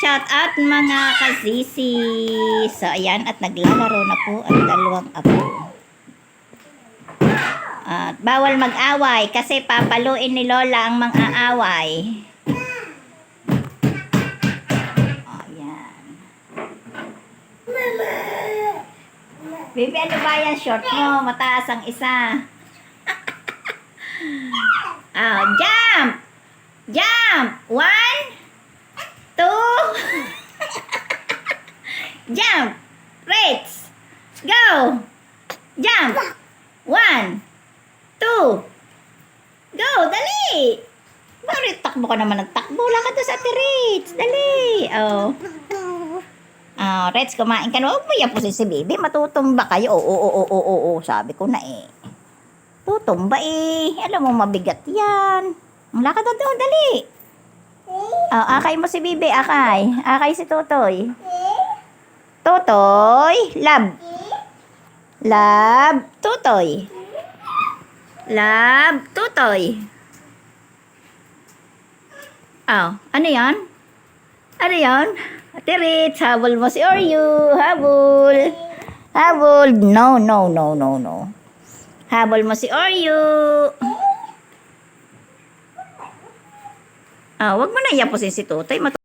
Shout out mga kasisi. So, ayan. At naglalaro na po ang dalawang apo. At bawal mag-away kasi papaluin ni Lola ang mga aaway. Ayan. Baby, ano ba yan? Short mo. Mataas ang isa. Ah, jump! Jump! One, two, jump! Rates! Go! Jump! One, two, go! Dali! Bakit takbo ka naman ng takbo? Wala ka doon sa ate Rates. Dali! Oh. Ah, Reds, kumain ka na. Huwag mo yapusin si baby. Matutumba kayo. Oo, oo, oo, oo, oo. Sabi ko na eh. Tutumba eh. Alam mo, mabigat yan. Ang lakad na doon, dali. Oh, akay mo si Bibi, akay. Akay si Totoy. Totoy, lab. Lab, Totoy. Lab, Totoy. Oh, ano yan? Ano yan? Ate Ritz, habol mo si Oreo. Habol. Habol. No, no, no, no, no. Habol mo si Oreo. Ah, wag mo na yapusin si. Matu-